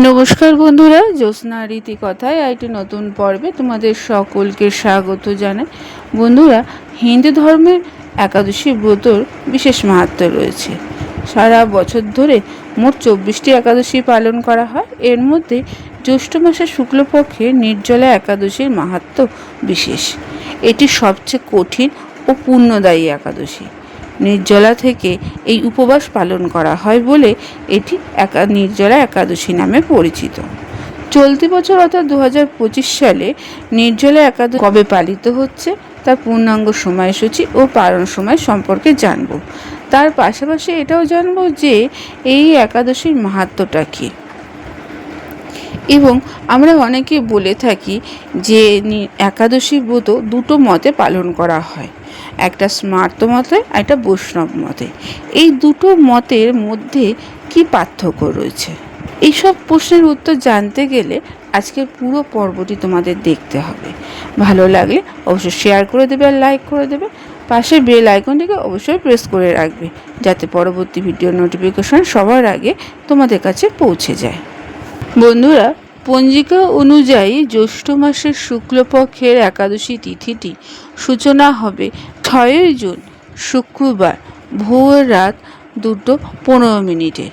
নমস্কার বন্ধুরা, জ্যোৎস্না রীতি কথায় একটি নতুন পর্বে তোমাদের সকলকে স্বাগত জানাই। বন্ধুরা, হিন্দু ধর্মের একাদশী ব্রতর বিশেষ মাহাত্ম রয়েছে। সারা বছর ধরে মোট চব্বিশটি একাদশী পালন করা হয়। এর মধ্যে জ্যৈষ্ঠ মাসের শুক্লপক্ষে নির্জলা একাদশীর মাহাত্ম বিশেষ। এটি সবচেয়ে কঠিন ও পুণ্যদায়ী একাদশী। নির্জলা থেকে এই উপবাস পালন করা হয় বলে এটি একা, নির্জলা একাদশী নামে পরিচিত। চলতি বছর অর্থাৎ দু হাজার পঁচিশ সালে নির্জলা একাদশী কবে পালিত হচ্ছে তার পূর্ণাঙ্গ সময়সূচি ও পালন সময় সম্পর্কে জানব। তার পাশাপাশি এটাও জানব যে এই একাদশীর মাহাত্মটা কী। এবং আমরা অনেকে বলে থাকি যে একাদশী ব্রত দুটো মতে পালন করা হয়। একটা স্মার্ত মতে একটা বৈষ্ণব মতে। এই দুটো মতের মধ্যে কি পার্থক্য রয়েছে? এইসব প্রশ্নের উত্তর জানতে গেলে আজকের পুরো পর্বটি তোমাদের দেখতে হবে। ভালো লাগলে অবশ্যই শেয়ার করে দেবে আর লাইক করে দেবে। পাশে বেল আইকনটিকে অবশ্যই প্রেস করে রাখবে, যাতে পরবর্তী ভিডিও নোটিফিকেশন সবার আগে তোমাদের কাছে পৌঁছে যায়। বন্ধুরা পঞ্জিকা অনুযায়ী জ্যৈষ্ঠ মাসের শুক্লপক্ষের একাদশী তিথিটি সূচনা হবে ছয়ই জুন, শুক্রবার, ভোর রাত দুটো পনেরো মিনিটে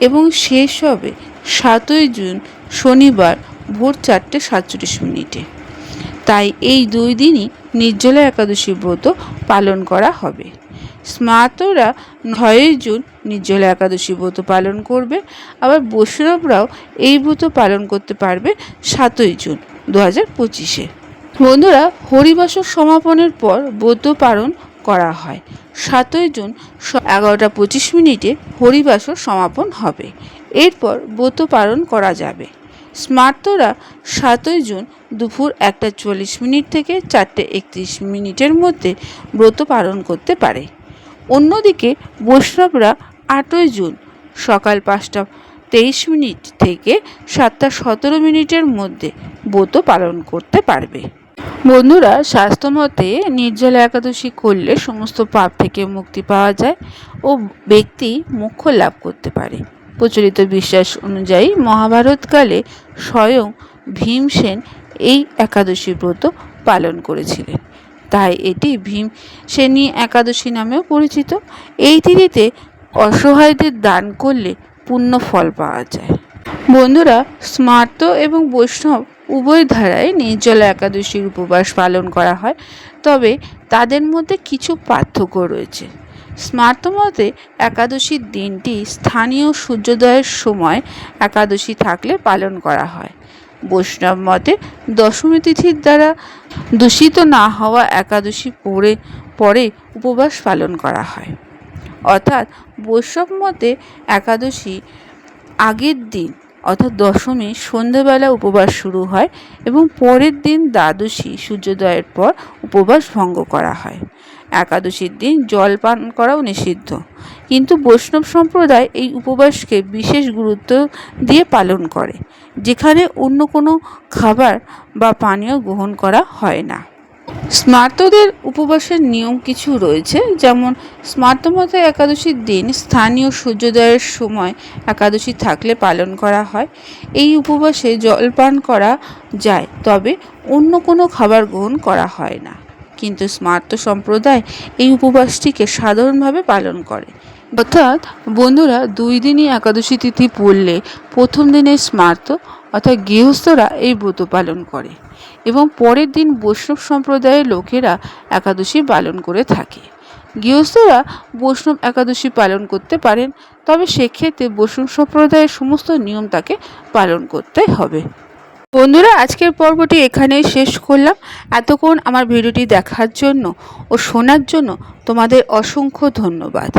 এবং শেষ হবে সাতই জুন, শনিবার, ভোর চারটে সাতচল্লিশ মিনিটে। তাই এই দুই দিনই নির্জলা একাদশী ব্রত পালন করা হবে। স্মার্তরা নয়ই জুন নির্জলা একাদশী ব্রত পালন করবে। আবার বৈষ্ণবরাও এই ব্রত পালন করতে পারবে সাতই জুন দু হাজার পঁচিশে। বন্ধুরা, হরিবাসর সমাপনের পর ব্রত পালন করা হয়। সাতই জুন এগারোটা পঁচিশ মিনিটে হরিবাসর সমাপন হবে। এরপর ব্রত পালন করা যাবে। স্মার্তরা সাতই জুন দুপুর একটা চল্লিশ মিনিট থেকে চারটে একত্রিশ মিনিটের মধ্যে ব্রত পালন করতে পারে। অন্যদিকে বৈষ্ণবরা আটই জুন সকাল পাঁচটা তেইশ মিনিট থেকে সাতটা সতেরো মিনিটের মধ্যে ব্রত পালন করতে পারবে। বন্ধুরা, স্বাস্থ্যমতে নির্জলা একাদশী করলে সমস্ত পাপ থেকে মুক্তি পাওয়া যায় ও ব্যক্তি মোক্ষ লাভ করতে পারে। প্রচলিত বিশ্বাস অনুযায়ী মহাভারতকালে স্বয়ং ভীমসেন এই একাদশী ব্রত পালন করেছিলেন। তাই এটি ভীম সেনী একাদশী নামেও পরিচিত। এই তিথিতে অসহায়দের দান করলে পূর্ণ ফল পাওয়া যায়। বন্ধুরা, স্মার্ত এবং বৈষ্ণব উভয় ধারায় নির্জলা একাদশীর উপবাস পালন করা হয়। তবে তাদের মধ্যে কিছু পার্থক্য রয়েছে। স্মার্ত মতে একাদশীর দিনটি স্থানীয় সূর্যোদয়ের সময় একাদশী থাকলে পালন করা হয়। বৈষ্ণব মতে দশমী তিথির দ্বারা দূষিত না হওয়া একাদশী পরে পরে উপবাস পালন করা হয়। অর্থাৎ বৈষ্ণব মতে একাদশী আগের দিন অর্থাৎ দশমী সন্ধেবেলা উপবাস শুরু হয় এবং পরের দিন দ্বাদশী সূর্যোদয়ের পর উপবাস ভঙ্গ করা হয়। একাদশীর দিন জল পান করাও নিষিদ্ধ। কিন্তু বৈষ্ণব সম্প্রদায় এই উপবাসকে বিশেষ গুরুত্ব দিয়ে পালন করে, যেখানে অন্য কোনো খাবার বা পানীয় গ্রহণ করা হয় না। স্মার্তদের উপবাসের নিয়ম কিছু রয়েছে, যেমন স্মার্তমতে একাদশীর দিন স্থানীয় সূর্যোদয়ের সময় একাদশী থাকলে পালন করা হয়। এই উপবাসে জলপান করা যায়, তবে অন্য কোনো খাবার গ্রহণ করা হয় না। কিন্তু স্মার্ত সম্প্রদায় এই উপবাসটিকে সাধারণভাবে পালন করে। অর্থাৎ বন্ধুরা, দুই দিনই একাদশী তিথি পড়লে প্রথম দিনে স্মার্ত, অর্থাৎ গৃহস্থরা এই ব্রত পালন করে। এবং পরের দিন বৈষ্ণব সম্প্রদায়ের লোকেরা একাদশী পালন করে থাকে। গৃহস্থরা বৈষ্ণব একাদশী পালন করতে পারেন, তবে সেক্ষেত্রে বৈষ্ণব সম্প্রদায়ের সমস্ত নিয়ম তাকে পালন করতে হবে। বন্ধুরা, আজকের পর্বটি এখানেই শেষ করলাম। এতক্ষণ আমার ভিডিওটি দেখার জন্য ও শোনার জন্য তোমাদের অসংখ্য ধন্যবাদ।